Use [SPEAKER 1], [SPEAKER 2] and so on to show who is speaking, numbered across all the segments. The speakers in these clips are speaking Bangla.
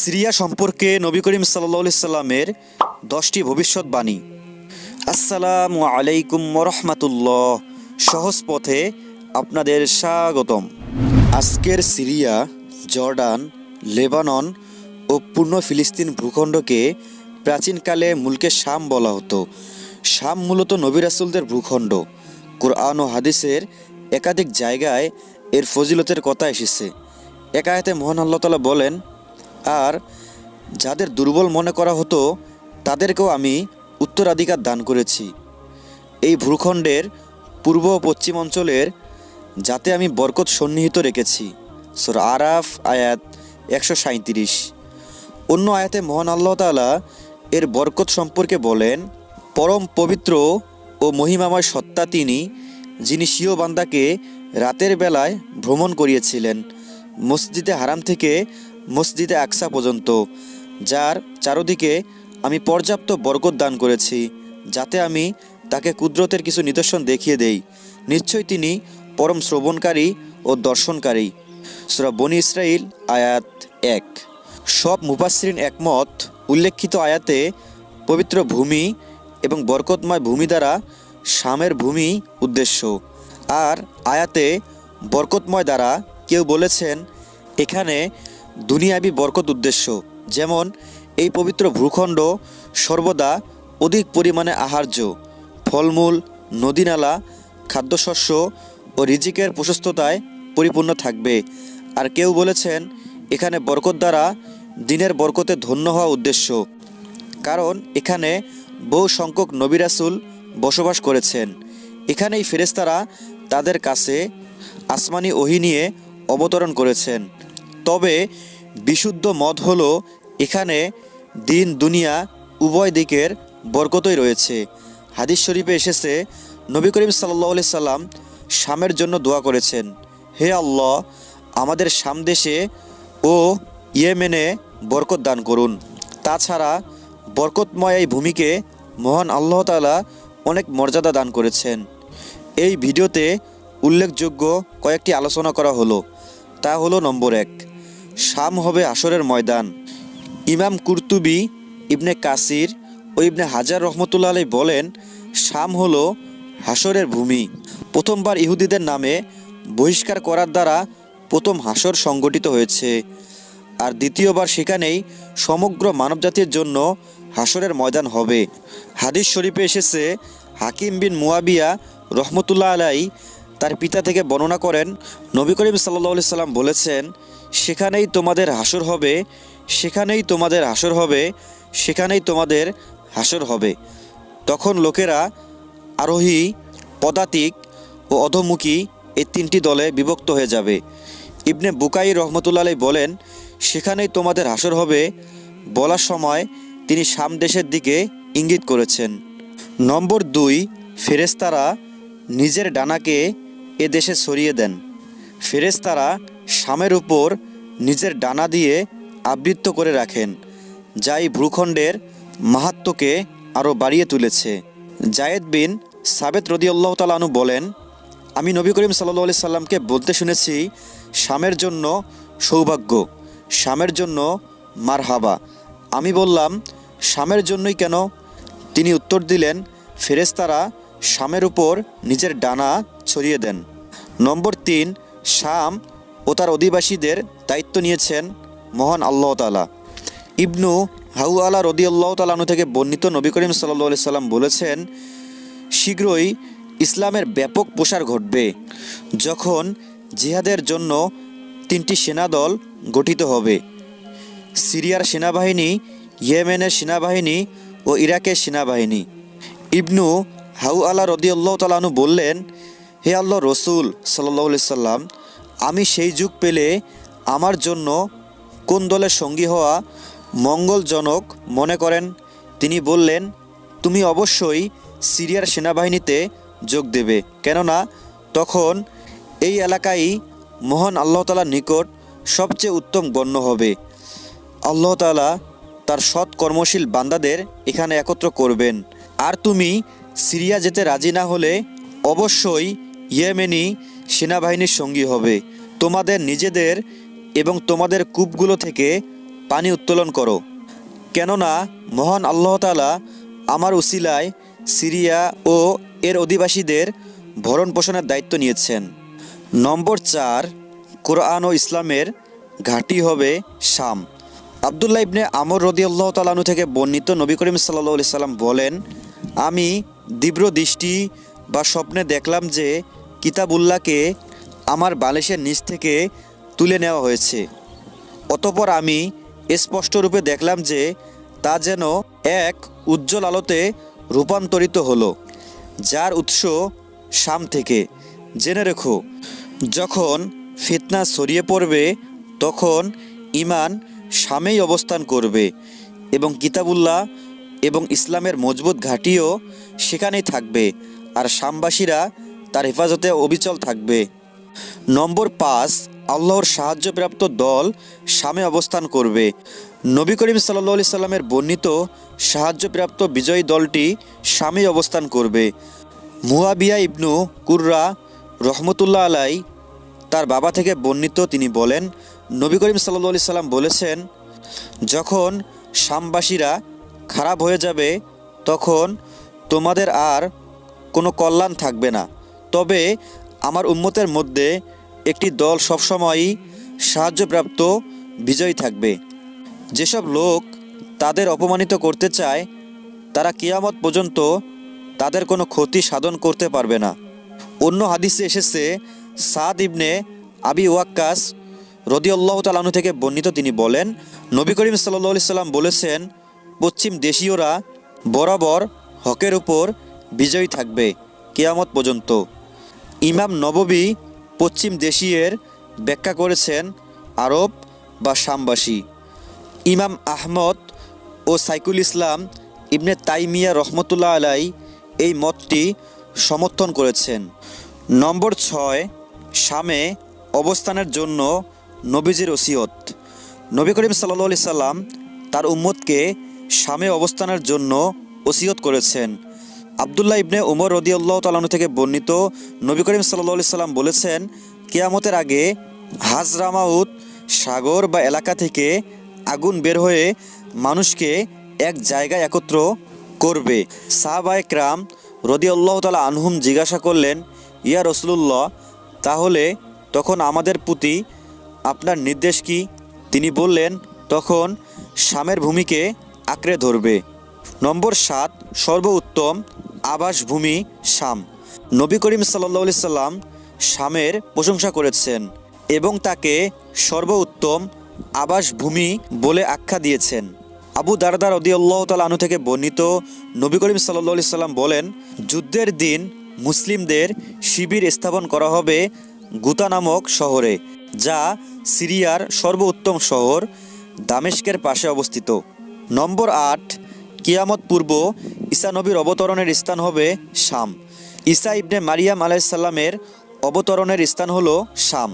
[SPEAKER 1] সিরিয়া সম্পর্কে নবী করিম সাল্লা সাল্লামের দশটি ভবিষ্যৎবাণী আসসালামু আলাইকুম রহমাতুল্লাহ। সহজ পথে আপনাদের স্বাগতম। আজকের সিরিয়া, জর্ডান, লেবানন ও পূর্ণ ফিলিস্তিন ভূখণ্ডকে প্রাচীনকালে মূলকে শাম বলা হতো। শাম মূলত নবী রাসুলদের ভূখণ্ড। কোরআন ও হাদিসের একাধিক জায়গায় এর ফজিলতের কথা এসেছে। একায়তে মোহন আল্লাহ তালা বলেন আর যাদের দুর্বল মনে করা হতো, তাদেরকেও আমি উত্তরাধিকার দান করেছি। এই ভূখণ্ডের পূর্ব ও পশ্চিম অঞ্চলের যাতে আমি বরকত সন্নিহিত রেখেছি। সোর আরাফ, আয়াত একশো সাঁত্রিশ অন্য আয়াতে মহান আল্লাহ তাআলা এর বরকত সম্পর্কে বলেন, পরম পবিত্র ও মহিমাময় সত্তা তিনি, যিনি সিও বান্দাকে রাতের বেলায় ভ্রমণ করিয়েছিলেন, মসজিদে হারাম থেকে মসজিদে আকসা পর্যন্ত, যার চারদিকে আমি পর্যাপ্ত বরকত দান করেছি, যাতে আমি তাকে কুদরতের কিছু নিদর্শন দেখিয়ে দেই। নিশ্চয়ই তিনি পরম শ্রবণকারী ও দর্শনকারী। সুরা বনি ইসরাইল আয়াত এক। সব মুফাসরিন একমত, উল্লেখিত আয়াতে পবিত্র ভূমি এবং বরকতময় ভূমি দ্বারা শামের ভূমি উদ্দেশ্য। আর আয়াতে বরকতময় দ্বারা কেউ বলেছেন, এখানে দুনিয়াবি বরকত উদ্দেশ্য। যেমন, এই পবিত্র ভূখণ্ড সর্বদা অধিক পরিমাণে আহার্য। ফলমূল, নদীনালা, খাদ্যশস্য ও রিজিকের প্রশস্ততায় পরিপূর্ণ থাকবে। আর কেউ বলেছেন, এখানে বরকত দ্বারা দিনের বরকতে ধন্য হওয়া উদ্দেশ্য। কারণ, এখানে বহু সংখ্যক নবিরাসুল বসবাস করেছেন। এখানেই ফেরেস্তারা তাদের কাছে আসমানি ওহি নিয়ে অবতরণ করেছেন। তবে বিশুদ্ধ মত হলো এখানে দিন, দুনিয়া, উভয় দিকের বরকতই রয়েছে। হাদিস শরীফে এসেছে, নবী করিম সাল্লি সাল্লাম শামের জন্য দোয়া করেছেন, হে আল্লাহ, আমাদের সামদেশে ও ইয়েমেনে বরকত দান করুন। তাছাড়া বরকতময় এই ভূমিকে মহান আল্লাহ তাআলা অনেক মর্যাদা দান করেছেন। এই ভিডিওতে উল্লেখযোগ্য কয়েকটি আলোচনা করা হলো। তা হলো নম্বর এক। শাম হবে আসরের ময়দান। ইমাম কুরতুবি, ইবনে কাসির ও ইবনে হাজার রহমতুল্লাহ আলাই বলেন, শাম হলো হাসরের ভূমি। প্রথমবার ইহুদিদের নামে বহিষ্কার করার দ্বারা প্রথম হাসর সংগঠিত হয়েছে। আর দ্বিতীয়বার সেখানেই সমগ্র মানবজাতির জন্য হাসরের ময়দান হবে। হাদিস শরীফে এসেছে, হাকিম বিন মুয়াবিয়া রহমতুল্লাহ আলাই তার পিতা থেকে বর্ণনা করেন, নবী করিম সাল্লা সাল্লাম বলেছেন, সেখানেই তোমাদের হাসর হবে, সেখানেই তোমাদের হাসর হবে, সেখানেই তোমাদের হাসর হবে। তখন লোকেরা আরোহী, পদাতিক ও অধমুখী এই তিনটি দলে বিভক্ত হয়ে যাবে। ইবনে বুকাই রহমতুল্লাহ বলেন, সেখানেই তোমাদের হাসর হবে। বলার সময় তিনি শাম দেশের দিকে ইঙ্গিত করেছেন। নম্বর দুই ফেরেস্তারা নিজের ডানাকে এ দেশে সরিয়ে দেন। ফেরেস্তারা শামের উপর নিজের ডানা দিয়ে আবৃত্ত করে রাখেন, যা এই ভূখণ্ডের মাহাত্মকে আরও বাড়িয়ে তুলেছে। জায়েদ বিন সাবেত রদি আল্লাহ তালানু বলেন, আমি নবী করিম সাল্লা আলি সাল্লামকে বলতে শুনেছি, শামের জন্য সৌভাগ্য, শামের জন্য মারহাবা। আমি বললাম, শামের জন্যই কেন? তিনি উত্তর দিলেন ফেরেস্তারা শামের উপর নিজের ডানা ছড়িয়ে দেন। নম্বর তিন, শাম ও তার অধিবাসীদের দায়িত্ব নিয়েছেন মহান আল্লাহ তালা ইবনু হাউ আলা রদি আল্লাহ তালানু থেকে বর্ণিত নবী করিম সাল্লা সাল্লাম বলেছেন, শীঘ্রই ইসলামের ব্যাপক প্রসার ঘটবে যখন জিহাদের জন্য তিনটি সেনাদল গঠিত হবে। সিরিয়ার সেনাবাহিনী, ইয়েমেনের সেনাবাহিনী ও ইরাকের সেনাবাহিনী। ইবনু হাউ আল্লাহ রদিয়াল্লাহ তালানু বললেন হে আল্লাহ রসুল সাল্লাহ সাল্লাম, আমি সেই যুগ পেলে আমার জন্য কোন দলের সঙ্গী হওয়া মঙ্গলজনক মনে করেন? তিনি বললেন, তুমি অবশ্যই সিরিয়ার সেনাবাহিনীতে যোগ দেবে। কেননা তখন এই এলাকায় মহান আল্লাহ তালার নিকট সবচেয়ে উত্তম গণ্য হবে। আল্লাহ তালা তার সৎ কর্মশীল বান্দাদের এখানে একত্র করবেন। আর তুমি সিরিয়া যেতে রাজি না হলে অবশ্যই ইয়েমেনি সেনাবাহিনীর সঙ্গী হবে। তোমাদের নিজেদের এবং তোমাদের কূপগুলো থেকে পানি উত্তোলন করো। কেননা মহান আল্লাহ তালা আমার উসিলায় সিরিয়া ও এর অধিবাসীদের ভরণ পোষণের দায়িত্ব নিয়েছেন। নম্বর চার, কোরআন ও ইসলামের ঘাঁটি হবে শাম। আবদুল্লাহ ইবনে আমর রদি আল্লাহ তালানু থেকে বর্ণিত নবী করিম সাল্লা সাল্লাম বলেন, আমি তীব্র দৃষ্টি বা স্বপ্নে দেখলাম যে কিতাবুল্লাহকে আমার বালিশের নিচ থেকে তুলে নেওয়া হয়েছে। অতপর আমি স্পষ্টরূপে দেখলাম যে তা যেন এক উজ্জ্বল আলোতে রূপান্তরিত হলো, যার উৎস শাম থেকে। জেনে রেখো, যখন ফিতনা ছড়িয়ে পড়বে, তখন ইমান শামেই অবস্থান করবে এবং কিতাবুল্লাহ এবং ইসলামের মজবুত ঘাঁটিও সেখানেই থাকবে। আর শামবাসীরা তার হেফাজতে অবিচল থাকবে। নম্বর পাঁচ, আল্লাহর সাহায্যপ্রাপ্ত দল শামে অবস্থান করবে। নবী করিম সাল্লা সাল্লামের বর্ণিত সাহায্যপ্রাপ্ত বিজয়ী দলটি শামে অবস্থান করবে। মুয়াবিয়া ইবনু কুররা রহমতুল্লাহ আলাই তার বাবা থেকে বর্ণিত তিনি বলেন, নবী করিম সাল্লা সাল্লাম বলেছেন, যখন শামবাসীরা খারাপ হয়ে যাবে, তখন তোমাদের আর কোনো কল্যাণ থাকবে না। তবে আমার উম্মতের মধ্যে একটি দল সবসময়ই সাহায্যপ্রাপ্ত বিজয়ী থাকবে। যেসব লোক তাদের অপমানিত করতে চায়, তারা কিয়ামত পর্যন্ত তাদের কোনো ক্ষতি সাধন করতে পারবে না। অন্য হাদিসে এসেছে, সাদ ইবনে আবি ওয়াক্কাস রদিউল্লাহ তালানু থেকে বর্ণিত তিনি বলেন, নবী করিম সাল্লি সাল্লাম বলেছেন, পশ্চিম দেশীয়রা বরাবর হকের উপর বিজয়ী থাকবে কেয়ামত পর্যন্ত। ইমাম নববী পশ্চিম দেশীয়ের ব্যাখ্যা করেছেন আরব বা শামবাসী। ইমাম আহমদ ও সাইকুল ইসলাম ইবনে তাইমিয়া রহমতুল্লাহ আলাই এই মতটি সমর্থন করেছেন। নম্বর ছয়, শামে অবস্থানের জন্য নবীজির ওসিয়ত। নবী করিম সাল্লি সাল্লাম তার উম্মতকে শামে অবস্থানের জন্য ওসিয়ত করেছেন। আবদুল্লাহ ইবনে উমর রদিউল্লাহ তালানু থেকে বর্ণিত নবী করিম সাল্লি সাল্লাম বলেছেন, কেয়ামতের আগে হাজরামাউত সাগর বা এলাকা থেকে আগুন বের হয়ে মানুষকে এক জায়গায় একত্র করবে। সাহাবায় ক্রাম রদি আল্লাহ তালা আনহুম জিজ্ঞাসা করলেন, ইয়া রসুল্লাহ তাহলে তখন আমাদের প্রতি আপনার নির্দেশ কি? তিনি বললেন, তখন শামের ভূমিকে আঁকড়ে ধরবে। নম্বর সাত, সর্বোত্তম আবাসভূমি শাম। নবী করিম সাল্লা সাল্লাম শামের প্রশংসা করেছেন এবং তাকে সর্বোত্তম আবাসভূমি বলে আখ্যা দিয়েছেন। আবু দারদার রদি আল্লাহ তালু থেকে বর্ণিত নবী করিম সাল্লা সাল্লাম বলেন, যুদ্ধের দিন মুসলিমদের শিবির স্থাপন করা হবে গুতা নামক শহরে, যা সিরিয়ার সর্বোত্তম শহর দামেস্কের পাশে অবস্থিত। নম্বর আট কিয়ামত পূর্ব ঈসা নবীর অবতরণের স্থান হবে শাম। ঈসা ইবনে মারিয়াম আলাইসাল্লামের অবতরণের স্থান হলো শাম।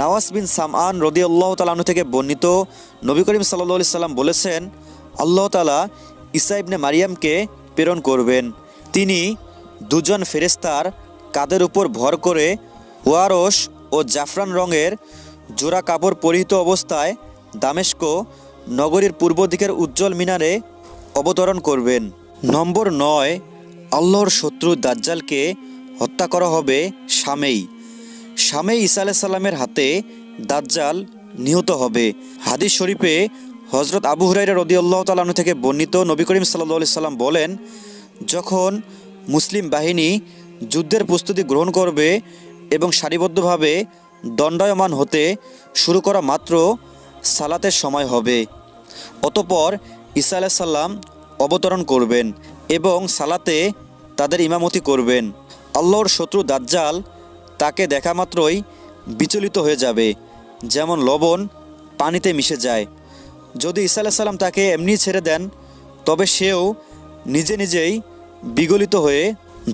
[SPEAKER 1] নওয়াজ বিন সামআন রদি আল্লাহ তালানু থেকে বর্ণিত নবী করিম সাল্লা সাল্লাম বলেছেন, আল্লাহ তালা ঈসা ইবনে মারিয়ামকে প্রেরণ করবেন। তিনি দুজন ফেরেস্তার কাদের উপর ভর করে ওয়ারস ও জাফরান রঙের জোড়া কাপড় পরিহিত অবস্থায় দামেস্ক নগরীর পূর্ব দিকের উজ্জ্বল মিনারে অবতরণ করবেন। নম্বর নয়, আল্লাহর শত্রু দাজ্জালকে হত্যা করা হবে শামেই শামেই ঈসা আলাইসাল্লামের হাতে দাজ্জাল নিহত হবে। হাদিস শরীফে হজরত আবু হুরাইরা রদি আল্লাহ তালানু থেকে বর্ণিত নবী করিম সাল্লা সাল্লাম বলেন, যখন মুসলিম বাহিনী যুদ্ধের প্রস্তুতি গ্রহণ করবে এবং সারিবদ্ধভাবে দণ্ডায়মান হতে শুরু করা মাত্র সালাতের সময় হবে, অতপর ঈসা আলাইসাল্লাম অবতরণ করবেন এবং সালাতে তাদের ইমামতি করবেন। আল্লাহর শত্রু দাজ্জাল তাকে দেখা মাত্রই বিচলিত হয়ে যাবে, যেমন লবণ পানিতে মিশে যায়। যদি ঈসা আলাইসাল্লাম তাকে এমনি ছেড়ে দেন, তবে সেও নিজে নিজেই বিগলিত হয়ে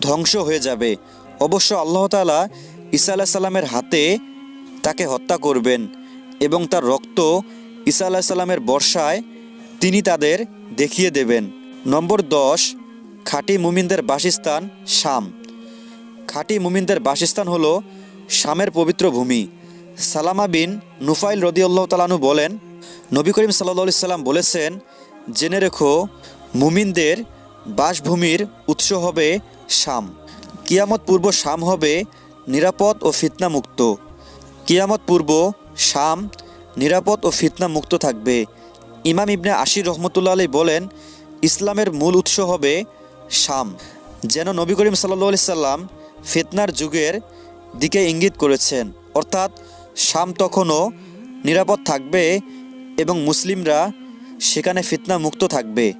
[SPEAKER 1] ধ্বংস হয়ে যাবে। অবশ্য আল্লাহ তালা ঈসা আলাহ সাল্লামের হাতে তাকে হত্যা করবেন এবং তার রক্ত ঈসা আলাহ সাল্লামের বর্ষায় তিনি তাদের দেখিয়ে দেবেন। নম্বর দশ, খাঁটি মুমিনদের বাসস্থান, শাম। খাঁটি মুমিনদের বাসস্থান হলো শামের পবিত্র ভূমি। সালামা বিন নুফাইল রদিউল্লাহ তালানু বলেন, নবী করিম সাল্লা সাল্লাম বলেছেন, জেনে রেখো, মুমিনদের বাসভূমির উৎস হবে শাম। কিয়ামত পূর্ব শাম হবে নিরাপদ ও ফিতনামুক্ত। কিয়ামত পূর্ব শাম নিরাপদ ও ফিতনামুক্ত থাকবে। ইমাম ইবনে আশির রহমতুল্লা আলী বলেন, ইসলামের মূল উৎস হবে শাম। যেন নবী করিম সাল্লা সাল্লাম ফিতনার যুগের দিকে ইঙ্গিত করেছেন। অর্থাৎ শাম তখনও নিরাপদ থাকবে এবং মুসলিমরা সেখানে ফিতনা মুক্ত থাকবে।